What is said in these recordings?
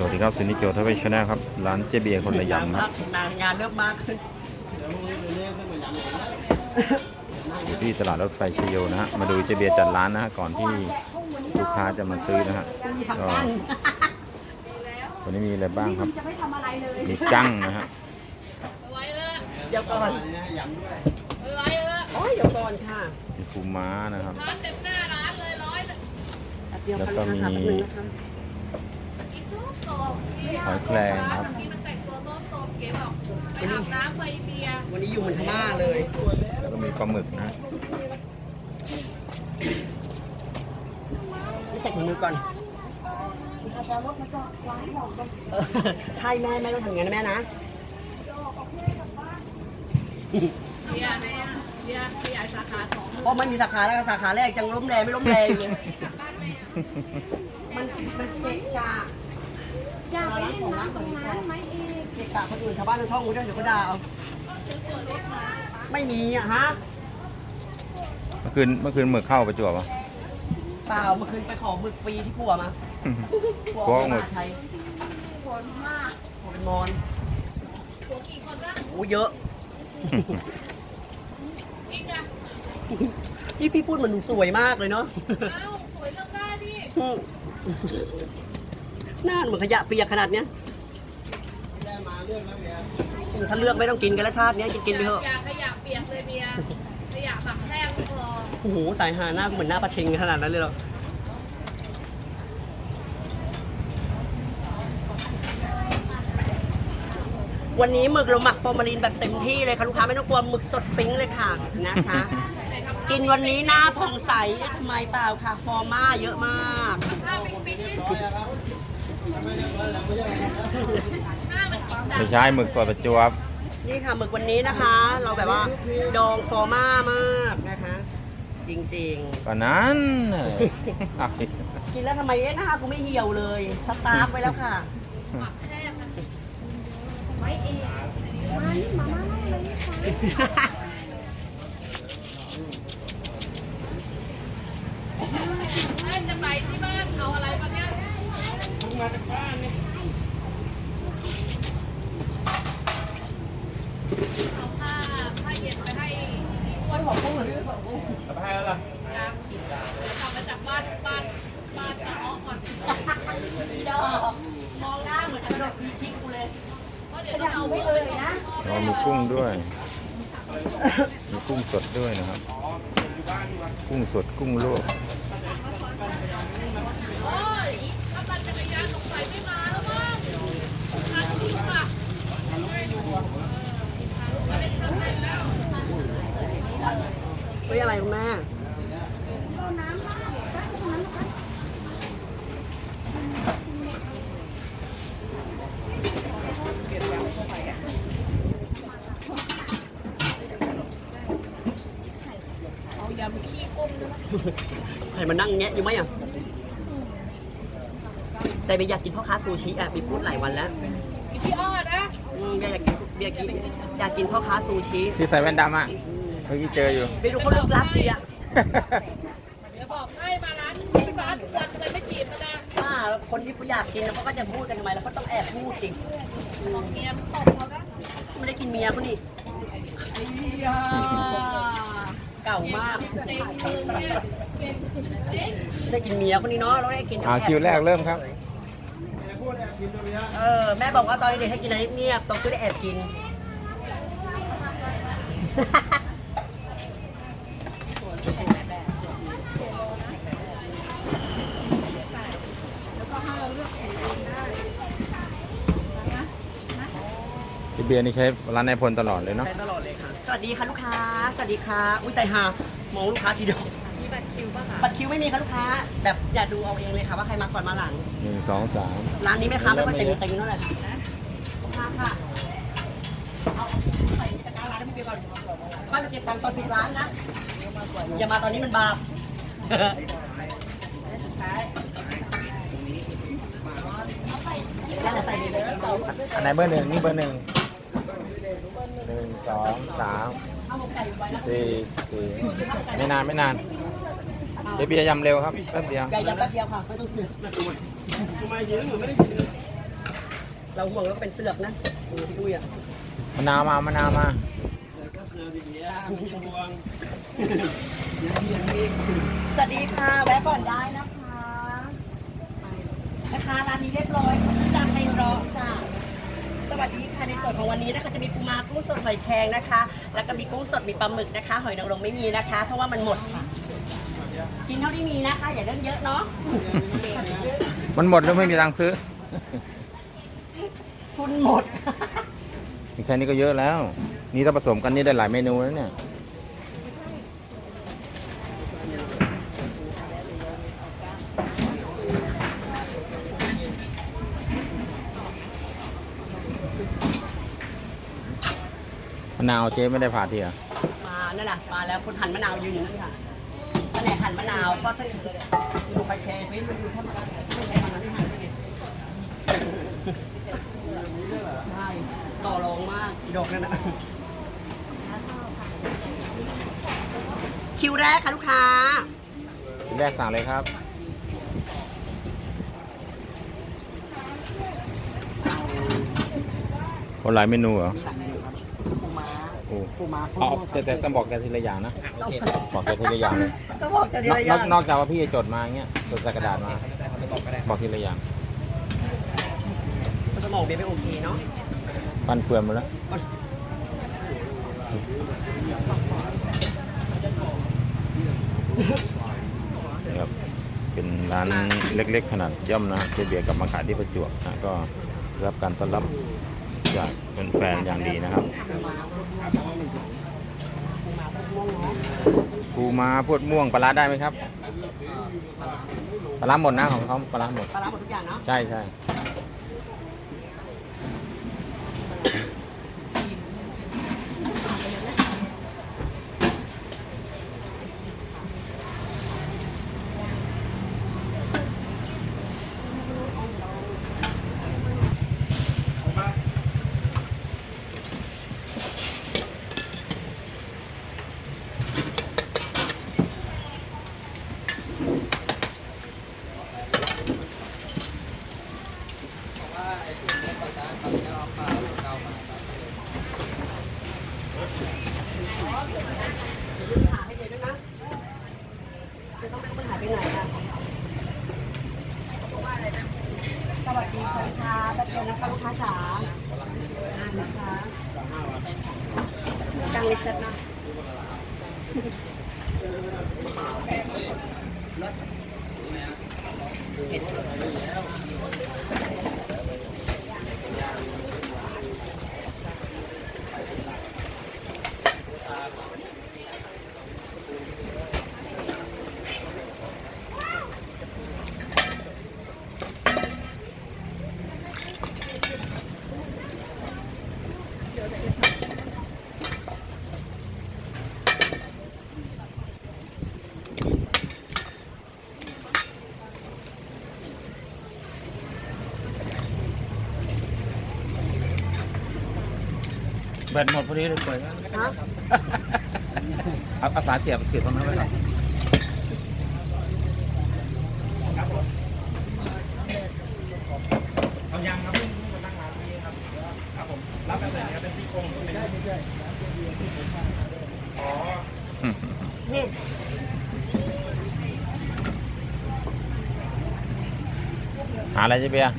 สวัสดีครับซินิโจทวีชแนลครับ ร้านเจเบียร์คนละยำครับนานงานเริ่มมากขึ้นอยู่ที่ตลาดรถไฟชยโยนะฮะ มาดูเจเบียร์จัดร้านนะฮะ ก่อนที่ลูกค้าจะมาซื้อนะฮะก็วันนี้มีอะไรบ้างครับ มีกั้งนะฮะเดี๋ยวก่อนร้อยเออโอ้ยเดี๋ยวก่อนค่ะมีปูม้านะครับร้านเต็มหน้าร้านเลยร้อยแป๊บเดียวแล้วค่ะก็ลูกค้ามี หอยแครงครับที่มันแต่งตัวโซมโซมเก๋บอกไปอาบน้ำไปเบียร์วันนี้อยู่เหมือนพม่าเลย แล้วก็มีปลาหมึกนะฮะนี่ใส่ถุงมือก่อนเออใช่แม่แม่ต้องทำอย่างนั้นนะแม่นะ เบียร์เบียร์ขยายสาขาสองเพราะมันมีสาขาแล้วก็สาขาแรกยังล้มแรงไม่ล้มแรงเลยมันมันเกะกะ อยากไปเล่นน้ำตรงนั้นไหมเองเกะกะคนอื่นชาวบ้านชาวช่องกูเดี๋ยวก็ด่าเอาไม่มีอะฮะเมื่อคืนเมื่อคืนหมึกเข้าประจวบอะเปล่าเมื่อคืนไปขอหมึกฟรีที่ปัวมาปัวปัวเอาหมึมากใช้ผลมากปัวเป็นมอนหัวกี่คนวะโอ้เยอะอีกอะที่พี่พูดเหมันหนูสวยมากเลยเนาะ เอ้าสวยเลือกได้พี่ห น้าเหมือนขยะเปียกขนาดเนี้ยถ้าเลือกไม่ต้องกินกันแล้วชาติเนี้ยกินกินไปเถอะอย่าขยะเปียกเลยเบียร์ขยะฝักแห้งก็พอโอ้โหตายหาหน้าเหมือนหน้าปลาเชงขนาดนั้นเลยเหรอ วันนี้หมึกเราหมักฟอร์มาลีนแบบเต็มที่เลยค่ะ ลูกค้าไม่ต้องกลัวหมึกสดปิ้งเลยค่ะนะคะกินวันนี้หน้าผ่องใสเอ๊ะทำไมเปล่าค่ะ ฟอร์มาเยอะมากถ้าปิ๊งปิ๊งไม่หน้ามันจิกดั ไม่ใช่หมึกสดประจวบนี่ค่ะหมึกวันนี้นะคะ เราแบบว่าดองฟอร์มามากนะคะ จริงก็นั้นน่ะเอาๆกินแล้วทำไมเอ๊ะหน้ากูไม่เหี่ยวเลยสตาร์ฟไว้แล้วค่ะฝักแห้งอะไว้เองมานี่มาม่าเล่าเลยค่ะเอ้ยจะไปที่บ้านเอาอะไรมาเนี่ย มาจับบ้านเนี่ยเอาผ้าผ้าเย็นไปให้อีอ้วนของพวกหนูไปให้แล้วล่ะยังกลับมาจากบ้านบ้านบ้านตาอ้อก่อนดอกมองหน้าเหมือนจะกระโดดฟรีคิกกูเลยก็เดี๋ยวเอาไปให้พ่ออ๋อมีกุ้งด้วย มีกุ้งสดด้วยนะครับ กุ้งสดกุ้งลวก โอ้ยถ้าปั่นจักรยานสงสัยไม่มาแล้วมั้งทันที่ป่ะ เฮ้ยอะไรคุณแม่ เอายำขี้กุ้งด้วย ใคร มานั่งแงะอยู่ไหมอะ แต่เบียร์อยากกินพ่อค้าซูชิอะบีพูดหลายวันแล้วอีพี่อ้อนะอืมเบียร์อยากกินเบียร์กินอยากกินพ่อค้าซูชิที่ใส่แว่นดำอะ เมื่อกี้เจออยู่ ไปดูเขาลึกลับดีอะเดี๋ยวบอกให้มาร้านร้านรักอะไรไม่จีบมานะอ่าแล้วคนที่เขาอยากกินแล้วเขาก็จะพูดกันทำไมแล้วเขาต้องแอบพูดจริงบอกเมียมตบเขานะไม่ได้กินเมียเขานี่เก่ามาก เจ๊งมือเนี่ยเจ๊ง ไม่ได้กินเมียคนนี้เนาะเราได้กินอ่าคิวแรกเริ่มครับ เออแม่บอกว่าตอนเด็กให้กินอะไรเงียบๆโตขึ้นได้แอบกินเจเบียร์นี่ใช้ร้านนายพลตลอดเลยเนาะใช้ตลอดเลยค่ะ สวัสดีค่ะลูกค้า สวัสดีค่ะ อุ้ยตายห่ามองลูกค้าทีเดียวมี บัตรคิวป่ะคะบัตรคิวไม่มีค่ะลูกค้า แบบอย่าดูเอาเองเลยค่ะว่าใครมาก่อนมาหลัง หนึ่งสองสามร้านนี้แม่ค้าไม่ค่อยเต็มเต็มเท่าไหร่ค่ะลูกค้าค่ะเอาใส่จัดการร้านให้พี่เบียร์ก่อนค่อยมาเก็บตังค์ตอนปิดร้านนะอย่ามาตอนนี้มันบาปนั่นแหละใส่เลยอันไหนเบอร์หนึ่งนี่เบอร์หนึ่งหนึ่งสองสามสี่สี่ไม่นานไม่นาน เจเบียร์ยำเร็วครับแป๊บเดียวไก่ยำแป๊บเดียวค่ะไม่ต้องเสือกทำไมเยอะเหมือนไม่ได้กินเราห่วงแล้วก็เป็นเสือกนะดูพี่ดุ้ยอะมะนาวมามะนาวมาก็เสือกเงี้ยไม่ต้องห่วงเดี๋ยวพี่ยังมีสวัสดีค่ะแวะก่อนได้นะคะนะคะร้านนี้เรียบร้อยจานไทยรอจ้าสวัสดีค่ะในส่วนของวันนี้นะคะจะมีปูมากุ้งสดหอยแครงนะคะ แล้วก็มีกุ้งสดมีปลาหมึกนะคะ หอยนางรมไม่มีนะคะ เพราะว่ามันหมดค่ะ กินเท่าที่มีนะคะอย่าเรื่องเยอะเนาะมันหมดแล้วไม่มีตังค์ซื้อ คุณหมด แค่นี้ก็เยอะแล้ว นี่ถ้าผสมกันนี่ได้หลายเมนูแล้วเนี่ยมะนาวเจ๊ไม่ได้ผ่าทีเหรอะมานั่นแหละมาแล้วคนหั่นมะนาวยืนอยู่นั่นค่ะแผนก หั่นมะนาวก็ถ้าดูไปแชร์เฟซมันดูเท่ากันไม่ใช่มันไม่หั่นได้ไงใช่ต่อรองมากอีดอกนั่นนะคิวแรกค่ะลูกค้าทีแรกสั่งเลยครับคนหลายเมนูเหรอมีหลายเมนูครับปูม้าโอ้ปูม้าเอาแต่แต่ต้องบอกแกทีละอย่างนะ บอกแกทีละอย่างเลย ก็บอกจะดีนอกละอนอกย่างนอกจากว่าพี่จะจดมาอย่างเงี้ยจดใส่กระดาษมาบอกทีละอย่างสมองเบียร์ไม่โอเคเนาะฟันเฟือนหมดแล้วนี่ครับเป็นร้านเล็กๆ ขนาดย่อมนะเจเบียร์กลับมาขายที่ประจวบนะก็ได้รับการต้อนรับจากแฟนๆอย่างดีนะครับ ปูมาพวดม่วงปลาร้าได้ไหมครับ ปลาร้าหมดนะของเขาปลาร้าหมด ปลาร้าหมดทุกอย่างเนาะ ใช่ใช่ หาให้เลยด้วยนะจะต้องไม่ต้องหายไปไหนอะสวัสดีค่ะลูกค้าแป๊บเดียวนะคะลูกค้าจ๋าอ่านนะคะจังเลยเซ็ตนะเผ็ด แบตหมดพอดีเลยเปิดฮะเอาเอาสายเสียบเสียบตรงนั้นไว้ก่อนเอายังครับเพิ่งมาตั้งร้านนี้ครับครับผมรับแบบไหนครับเป็นซี่โครงหรือเป็นอ๋อนี่หาอะไรเจ๊เบียร์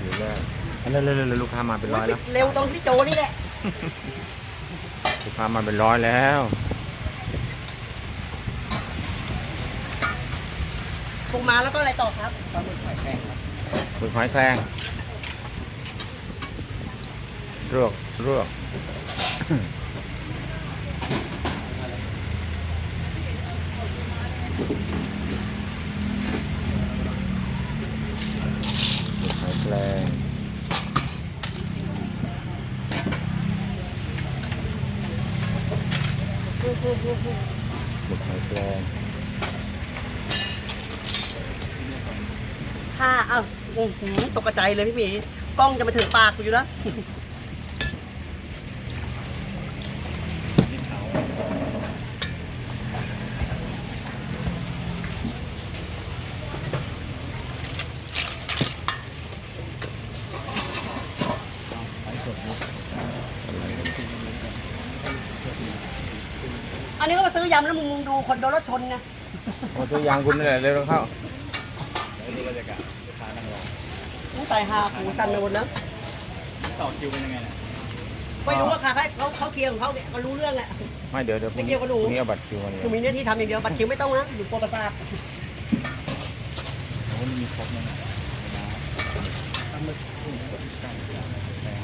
อยู่แล้ว เร็วเร็วเร็วเร็วลูกค้ามาเป็นร้อยแล้วเร็วตรงพี่โจนี่แหละลูกค้ามาเป็นร้อยแล้วปรุงมาแล้วก็อะไรต่อครับหมึกหอยแครงรวกรวกหมึกหอยแครง หมึกหอยแครงค่ะ เอ้าอื้อหือตกใจเลยพี่หมี กล้องจะมาถึงปากกูอยู่แล้ว อันนี้ก็มาซื้อยำแล้วมึงมึงดู คนโดนรถชนไงมาซื้อยางคุณนี่แหละเร็วเข้าแล้วดูบรรยากาศลูกค้านั่งรอต้องใส่ฮาหูสั่นไปหมดแล้วต่อคิวเป็นยังไงเนี่ยไม่รู้ว่าค่ะเขาเขาเคลียร์ของเขาเนี่ยเขารู้เรื่องแหละ ไม่เดี๋ยวเดี๋ยวพรุ่งไม่เกี่ยวกับหนูพรุ่งนี้เอาบัตรคิวมาเนี่ยคือมีหน้าที่ทำอย่างเดียวบัตรคิวไม่ต้องนะอยู่กลัวประสาทโอ้ยมีครบเลยนะปลาหมึกกุ้งสดไก่ย่างแกง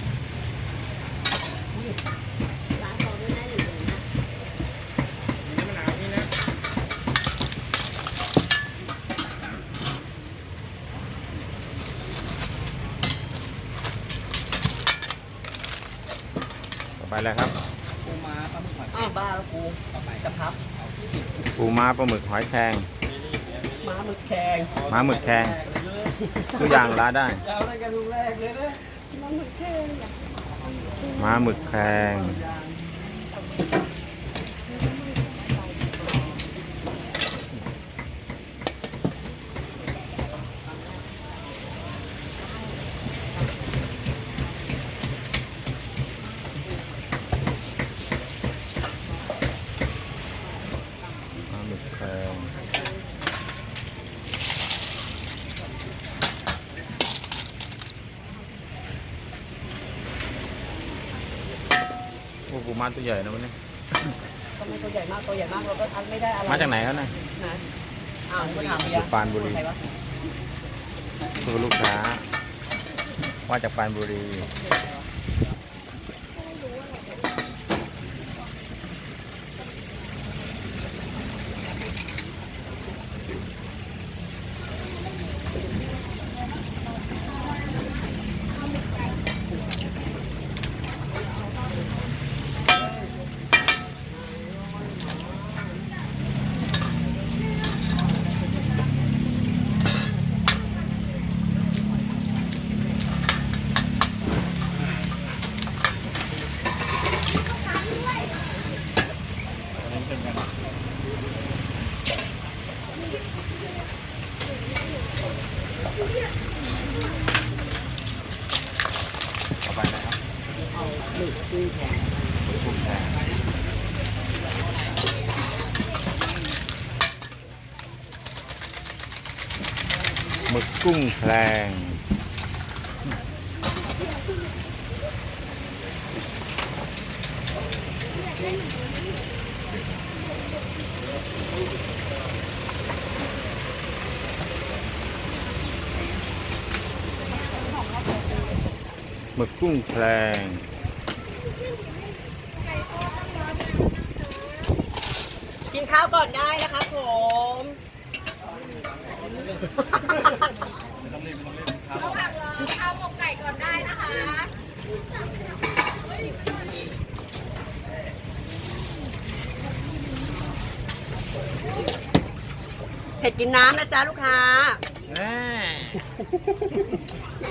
ร้านเขาด้วยนะหนึ่งเลยนะ มีน้ำมะนาวนี่นะ ต่อ ไปแล้วครับ ปูม้าปลาหมึกหอยอ้าวบ้าแล้วกูจะพับปูม้าปลาหมึกหอยแครงม้าหมึกแขงม้าหมึกแครงทุกอย่างร้านได้เอาอะไรกันทุกแรกเลยนะม้าหมึกแครงม้ มาตัวใหญ่นะวันนี้ก็ไม่ตัวใหญ่มากตัวใหญ่มากเราก็ทักไม่ได้อะไรมาจากไหนครับเนี่ยนะอ้าวมาถามเบียอยู่ปรานบุรีใควะคือลูกค้ามาจากปานบุรี อันนี้เป็นกัน ต่อไปนะครับ หมึกกุ้งแขง กุ้งแครง หมึกกุ้งแครงหมึกกุ้งแครงกินข้าวก่อนได้นะครับผม ไม่ต้องรีบไม่ต้องรีบครับผักเหรอข้าวหมกไก่ก่อนได้นะคะ เผ็ดกินน้ำนะจ๊ะลูกค้าแน่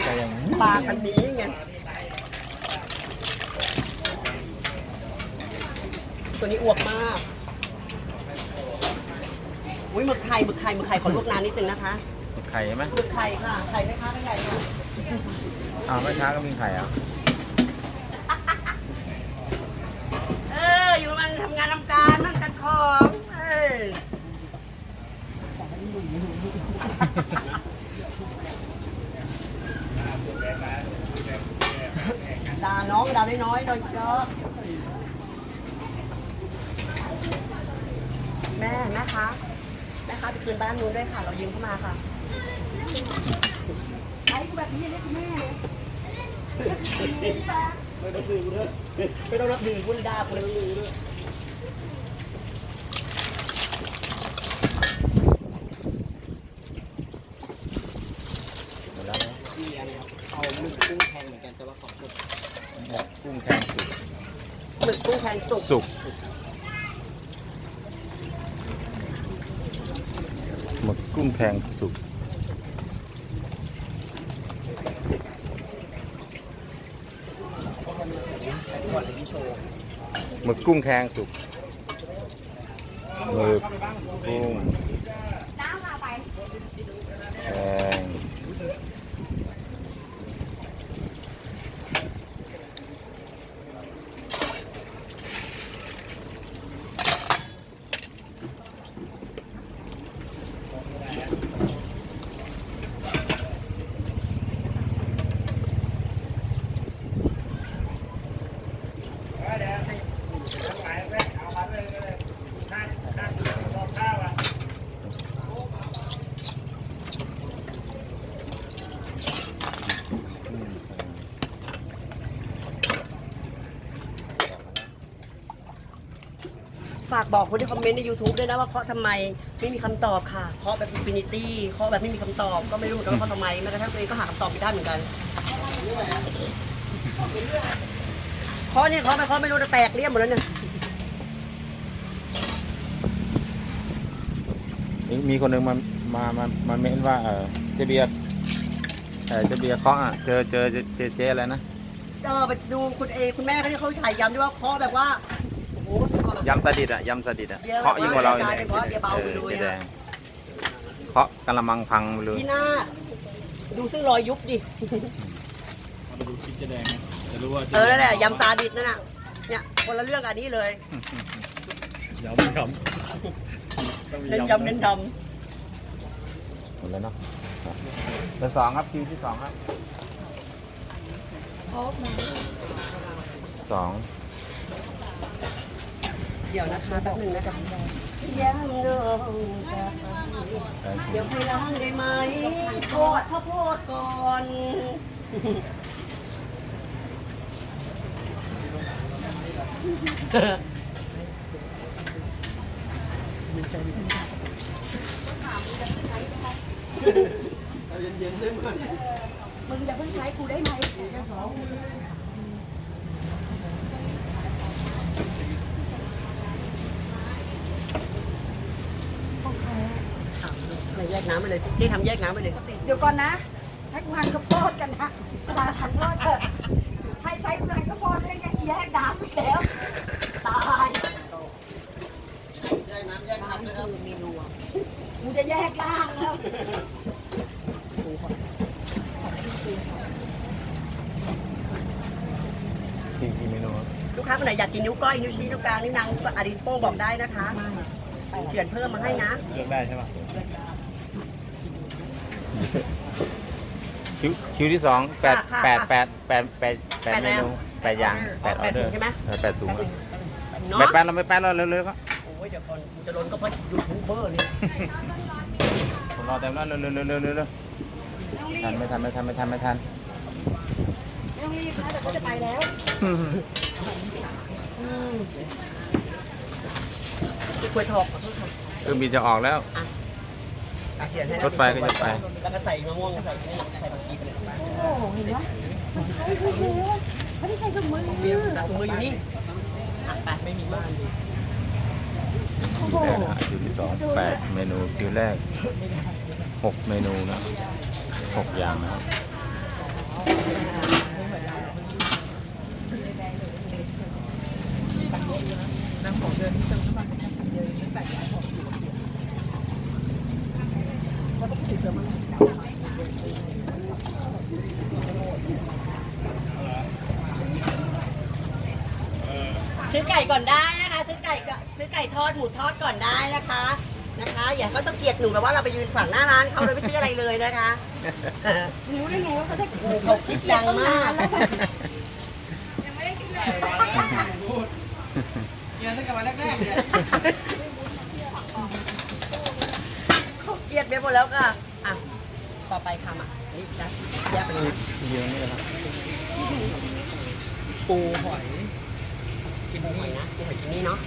แต่อย่างนี้ปลากันนี้ไงตัวนี้อวบมาก อุ้ยหมึกไข่หมึกไข่หมึกไข่ขอลวกนานนิดนึงนะคะไข่ไหมหมึกไข่ค่ะไข่ไหมคะไม่ใหญ่ค่ะอ้าวไม่ช้าก็มีไข่อะเอออยู่มันทำงานทำการมันกันของเออด่าน้องด่าน้อยๆหน่อยจ้ะแม่แม่คะแม่ คะไปคืนบ้านนู้นด้วยค่ะ เรายืมเข้ามาค่ะไอ้แบบนี้เรียกแม่เลยไม่ต้องถือกูด้วยไม่ต้องรับถือกูเลยด่ากูเลยหมดแล้วนะเอาหมึกกุ้งแทงเหมือนกันแต่ว่าของสุกกุ้งแครงสุกหมึกกุ้งแทงสุกสุกหมึ กุ้งแพงสุกหมึกกุ้งแพงสุกหมึกกุ้ง น้ำมาไป แครง ขายแรกเอามาเลยก็เลยห้าห้าสิบรอบข้าวอะ ฝาก บอกคนที่คอมเมนต์ใน YouTube ด้วยนะว่าเคาะทำไมไม่มีคำตอบค่ะเคาะแบบอินฟินิตี้เคาะแบบไม่มีคำตอบก็ไม่รู้เหมือนกันว่าเคาะทำไมแม้กระทั่งตัวเองก็หาคำตอบไม่ได้เหมือนกันเคาะเนี่ยเคาะไปเคาะไม่รู้จะแตกเลี่ยมหมดแล้วเนี่ยมีมีคนหนึ่งมามามามาเม้นว่าเออเจเบียร์เออเจเบียร์เคาะอะเจอเจอเจอเจเจอะไรนะเออไปดูคุณเอคุณแม่เขาที่เขาถ่ายย้ำด้วยว่าเคาะแบบว่าโอ้โห ยำสดิดอะยำสดิดอะเบียร์เคาะยิ่งกว่าเราอีกกลายเป็นว่าเบียร์เบาไปเลยอะแดงเคาะกระมังพังไปเลยพี่นาฏดูซึ่งรอยยุบดิ เอาไปดูคลิปจะแดงไงจะรู้ว่าเออนั่นแหละยำซาดิสนั่นน่ะเนี่ยคนละเรื่องกับอันนี้เลยยำยำต้องมีเน้นยำยำเน้นดหมดแล้วเนาะครับเบอร์สองครับคิวที่สองครับสองำ เดี๋ยวนะคะแป๊บหนึงนะคะยังเดิมเดี๋ยวไปล้างได้ไหมทอดข้าวโพดก่อนมึงอย่าเพิ่งใช้กูได้ไหม อะไรแยก น้ำไปเลยเจ๊ทำแยกน้ำไปเลย เดี๋ยวก่อนนะให้กูหันกระโปดกันนะมาหันโทษเถอะให้ใช้กูหันกระโปดได้ไงแยกดาบไปแล้ว ตายแยกน้ำแยกน้ำเลยครับเมนูอะกูจะแยกล่างแล้วกี่กี่เมนูลูกค้าคนไหนอยากกินนิ้วก้อยนิ้วชี้นิ้วกลางนิ้วนางก็อาริโป้บอกได้นะคะเฉือนเพิ่มมาให้นะ เลือกได้ใช่ป่ะ คิวคิวที่สองแปดค่ะแปดค่ะแปดแปดแปดแปดแปดเมแล้วนูแปดอย่างแปดอแปอดเดอร์ใช่ไหม เออแปดถุงอะเนาะไม่แปดเราไม่แปดเราเร็วๆก็โอ้ยเดี๋ยวก่อนกูจะล้นก็เพราะยูทูบเบอร์เนี่ยผมรอเต็มแล้วเร็วๆเร็วๆเร็วๆเร็วๆทันไม่ทันไม่ทันไม่ทันไม่ทันไม่ต้องรีบนะเดี๋ยวก็จะไปแล้วคือควยทอกขอโทษค่ะเครื่องบินจะออกแล้ว อะ เขียนให้นะรถไฟก็จะไป แล้วก็ใส่มะม่วงใส่นี่ใส่ผักชีไปเลยโอ้เห็นไหมมันใช้คือเยอะไม่ได้ใส่ถุงมือเบียร์ถุงมืออยู่นี่อะไปไม่มีบ้านโอ้โหแรกนะคิวที่สองแปดเมนูคิวแรกหกเมนูนะหกอย่างนะครับ ซื้อไก่ก่อนได้นะคะ ซื้อไก่ก็ซื้อไก่ทอดหมูทอดก่อนได้นะคะนะคะ อย่าก็ต้องเกลียดหนูแบบว่าเราไปยืนฝั่งหน้าร้านเขาเลยไม่ซื้ออะไรเลยนะคะรู้ได้ไงว่าเขาจะเขาคิดยังมากยังไม่ได้กินเลยเนี่ยตั้งแต่วันแรกๆเนี่ยเขาเกลียดไปหมดแล้วค่ะอะต่อไปค่ะนี่นะแยกไปเลยนเยอะนี่ครับปูหอย กินนี่นะกินหอยกินนี่เนาะ